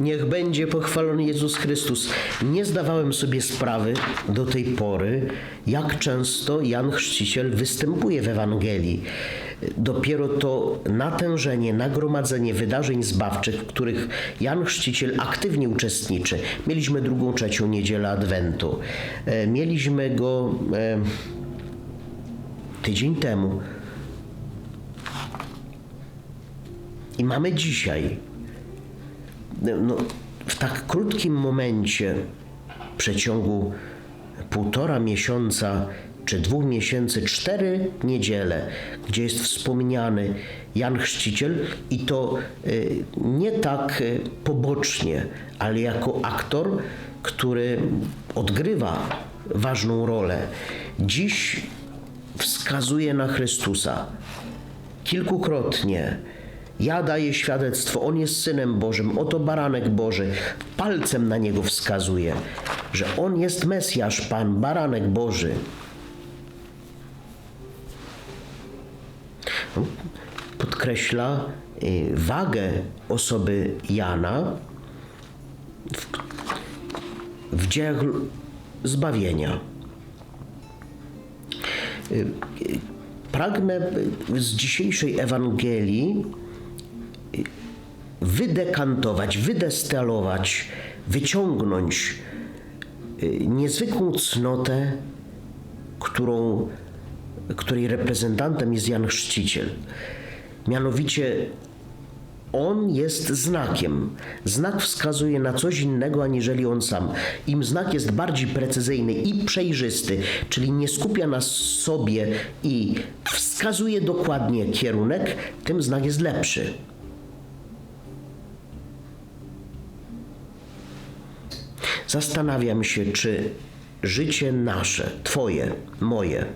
Niech będzie pochwalony Jezus Chrystus. Nie zdawałem sobie sprawy do tej pory, jak często Jan Chrzciciel występuje w Ewangelii. Dopiero to natężenie, nagromadzenie wydarzeń zbawczych, w których Jan Chrzciciel aktywnie uczestniczy. Mieliśmy drugą, trzecią niedzielę Adwentu. E, Mieliśmy go e, tydzień temu. I mamy dzisiaj no, w tak krótkim momencie, w przeciągu półtora miesiąca czy dwóch miesięcy, cztery niedziele, gdzie jest wspomniany Jan Chrzciciel i to y, nie tak y, pobocznie, ale jako aktor, który odgrywa ważną rolę. Dziś wskazuje na Chrystusa kilkukrotnie. Ja daję świadectwo, On jest Synem Bożym, oto baranek Boży. Palcem na Niego wskazuje, że On jest Mesjasz, Pan, baranek Boży. No, Podkreśla y, wagę osoby Jana w, w dziejach zbawienia. Pragnę z dzisiejszej Ewangelii wydekantować, wydestalować, wyciągnąć y, niezwykłą cnotę, którą, której reprezentantem jest Jan Chrzciciel. Mianowicie on jest znakiem. Znak wskazuje na coś innego aniżeli on sam. Im znak jest bardziej precyzyjny i przejrzysty, czyli nie skupia na sobie i wskazuje dokładnie kierunek, tym znak jest lepszy. Zastanawiam się, czy życie nasze, Twoje, moje,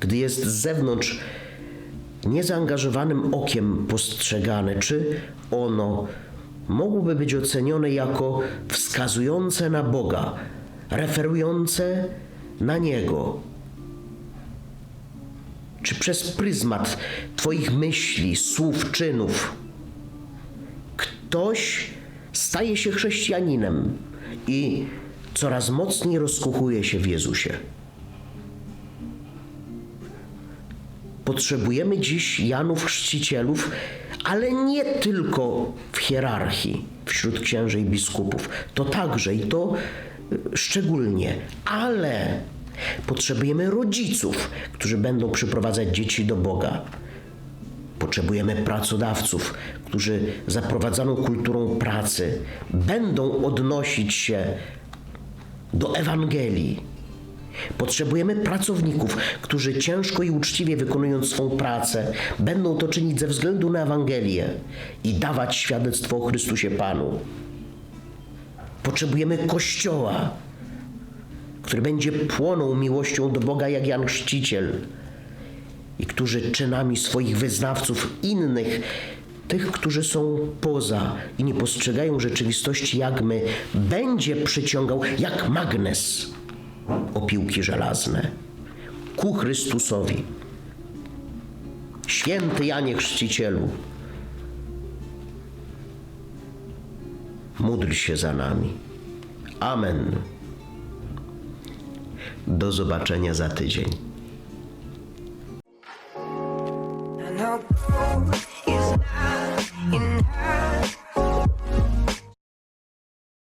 gdy jest z zewnątrz niezaangażowanym okiem postrzegane, czy ono mogłoby być ocenione jako wskazujące na Boga, referujące na Niego. Czy przez pryzmat Twoich myśli, słów, czynów ktoś staje się chrześcijaninem i coraz mocniej rozkuchuje się w Jezusie? Potrzebujemy dziś Janów Chrzcicielów, ale nie tylko w hierarchii wśród księży i biskupów. To także i to y, szczególnie, ale potrzebujemy rodziców, którzy będą przyprowadzać dzieci do Boga. Potrzebujemy pracodawców, którzy zaprowadzaną kulturą pracy będą odnosić się do Ewangelii. Potrzebujemy pracowników, którzy ciężko i uczciwie wykonując swą pracę, będą to czynić ze względu na Ewangelię i dawać świadectwo o Chrystusie Panu. Potrzebujemy Kościoła, który będzie płonął miłością do Boga jak Jan Chrzciciel i którzy czynami swoich wyznawców innych, tych, którzy są poza i nie postrzegają rzeczywistości jak my, będzie przyciągał jak magnes opiłki żelazne ku Chrystusowi. Święty Janie Chrzcicielu, módl się za nami. Amen. Do zobaczenia za tydzień. up.